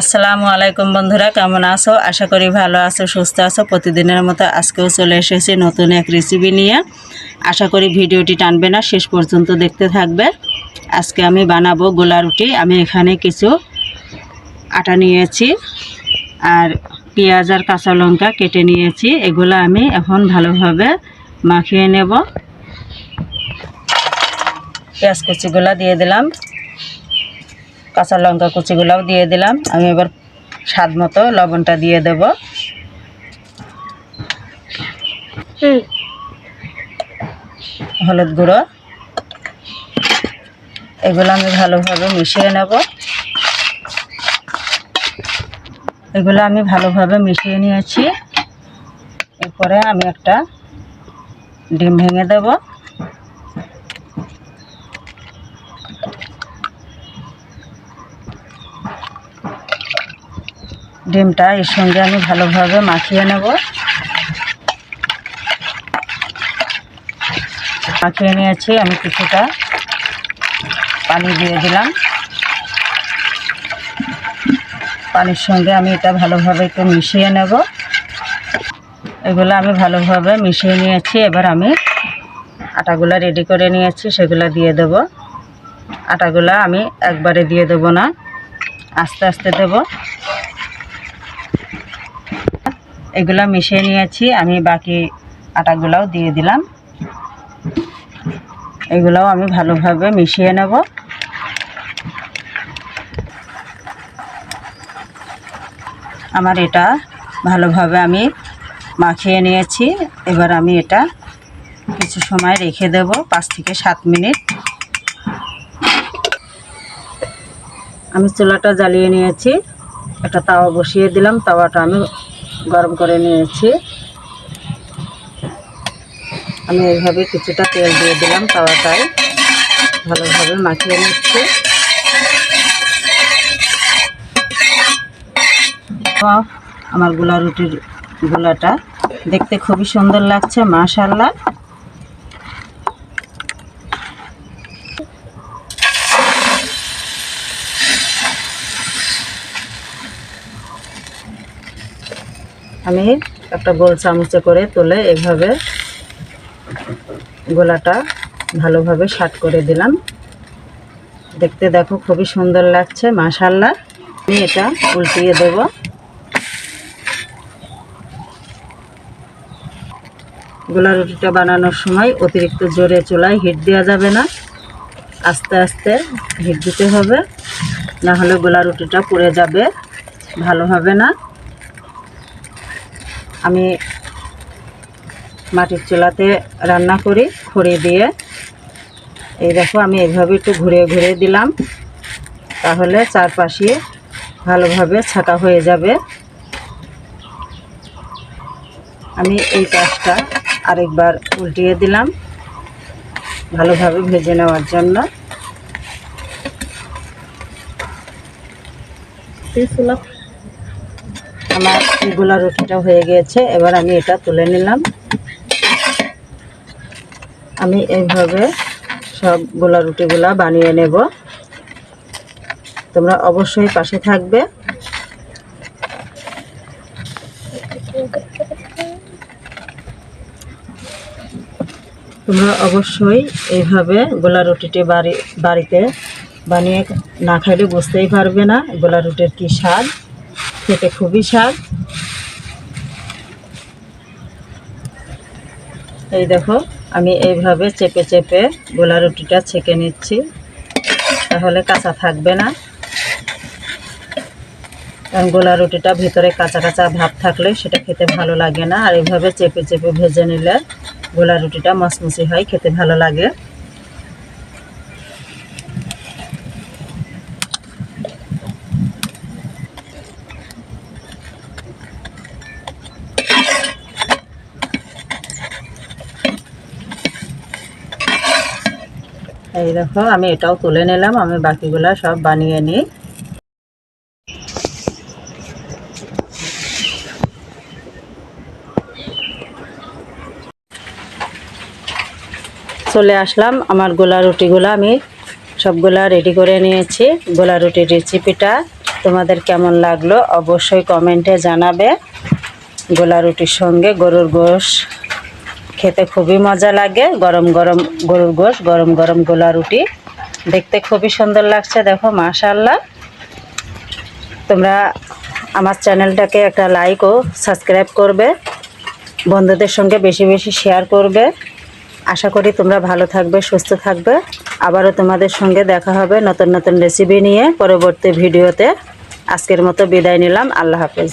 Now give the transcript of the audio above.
আসসালামু আলাইকুম বন্ধুরা, কেমন আছো? আশা করি ভালো আছো, সুস্থ আছো। প্রতিদিনের মতো আজকেও চলে এসেছি নতুন এক রেসিপি নিয়ে। আশা করি ভিডিওটি টানবে না, শেষ পর্যন্ত দেখতে থাকবে। আজকে আমি বানাবো গোলা রুটি। আমি এখানে কিছু আটা নিয়েছি আর পেঁয়াজ আর কাঁচা লঙ্কা কেটে নিয়েছি। এগুলো আমি এখন ভালোভাবে মাখিয়ে নেব। পেঁয়াজ কুচিগুলো দিয়ে দিলাম। কাঁচা লঙ্কা কুচিগুলোও দিয়ে দিলাম। আমি এবার স্বাদ মতো লবণটা দিয়ে দেব। হলুদ গুঁড়ো। এগুলো আমি ভালোভাবে মিশিয়ে নেব। এগুলো আমি ভালোভাবে মিশিয়ে নিয়েছি। এরপরে আমি একটা ডিম ভেঙে দেবো। ডিমটা এর সঙ্গে আমি ভালোভাবে মাখিয়ে নেব। মাখিয়ে নিয়েছি, আমি কিছুটা পানি দিয়ে দিলাম। পানির সঙ্গে আমি এটা ভালোভাবে একটু মিশিয়ে নেব। এগুলো আমি ভালোভাবে মিশিয়ে নিয়েছি, এবার আমি আটাগুলো রেডি করে নিয়েছি, সেগুলো দিয়ে দেব। আটাগুলো আমি একবারে দিয়ে দেব না, আস্তে আস্তে দেবো। এগুলো মিশিয়ে নিয়েছি, আমি বাকি আটাগুলাও দিয়ে দিলাম। এগুলাও আমি ভালোভাবে মিশিয়ে নেব। আমার এটা ভালোভাবে আমি মাখিয়ে নিয়েছি। এবার আমি এটা কিছু সময় রেখে দেব, পাঁচ থেকে সাত মিনিট। আমি চুলাটা জ্বালিয়ে নিয়েছি। একটা তাওয়া বসিয়ে দিলাম, তাওয়াটা আমি গরম করে নিয়েছি। আমি এইভাবে কিছুটা তেল দিয়ে দিলাম তাওয়াটায় ভালোভাবে মাখিয়ে নিচ্ছি। আমার গোলা রুটির গোলাটা। দেখতে খুবই সুন্দর লাগছে মাশাল্লাহ আমি একটা গোল চামচে করে তুলে এভাবে গোলাটা ভালোভাবে শাট করে দিলাম। দেখতে দেখো খুবই সুন্দর লাগছে মাশাল্লাহ আমি এটা উল্টিয়ে দেব। গোলা রুটিটা বানানোর সময় অতিরিক্ত জোরে চুলায় হিট দেওয়া যাবে না। আস্তে আস্তে হিট দিতে হবে, না হলে গোলা রুটিটা পুড়ে যাবে, ভালো হবে না। আমি মাটির চুলাতে রান্না করি, খড়ি দিয়ে। এই দেখো, আমি এইভাবে একটু ঘুরে ঘুরে দিলাম। তাহলে চারপাশে ভালোভাবে ছাকা হয়ে যাবে। আমি এই কাজটা আরেকবার উল্টিয়ে দিলাম, ভালোভাবে ভেজে নেওয়ার জন্য। আমার গোলা রুটিটা হয়ে গিয়েছে, এবার আমি এটা তুলে নিলাম। আমি এইভাবে সব গোলা রুটিগুলা বানিয়ে নেব। তোমরা অবশ্যই পাশে থাকবে। তোমরা অবশ্যই এইভাবে গোলা রুটিটি বাড়ি বাড়িতে বানিয়ে না খাইলে বুঝতেই পারবে না গোলা রুটির কী স্বাদ। খেতে খুবই স্বাদ। এই দেখো, আমি এইভাবে চেপে চেপে গোলা রুটিটা ছেঁকে নিচ্ছি। তাহলে কাঁচা থাকবে না। কারণ গোলা রুটিটা ভিতরে কাঁচা কাঁচা ভাব থাকলে সেটা খেতে ভালো লাগে না। আর এইভাবে চেপে চেপে ভেজে নিলে গোলা রুটিটা মচমচি হয়, খেতে ভালো লাগে। এই দেখো, আমি এটাও তুলে নিলাম, আমি বাকিগুলো সব বানিয়ে নিই। চলে আসলাম, আমার গোলা রুটিগুলো আমি সবগুলা রেডি করে নিয়েছি। গোলা রুটির রেসিপিটা তোমাদের কেমন লাগল অবশ্যই কমেন্টে জানাবে। গোলা রুটির সঙ্গে গরুর গোশ খেতে খুবই মজা লাগে। গরম গরম গরুর গোশ, গরম গরম গোলা রুটি। দেখতে খুবই সুন্দর লাগছে, দেখো মাশাল্লাহ তোমরা আমার চ্যানেলটাকে একটা লাইক ও সাবস্ক্রাইব করবে। বন্ধুদের সঙ্গে বেশি বেশি শেয়ার করবে। আশা করি তোমরা ভালো থাকবে, সুস্থ থাকবে। আবারও তোমাদের সঙ্গে দেখা হবে নতুন নতুন রেসিপি নিয়ে পরবর্তী ভিডিওতে আজকের মতো বিদায় নিলাম, আল্লাহ হাফেজ।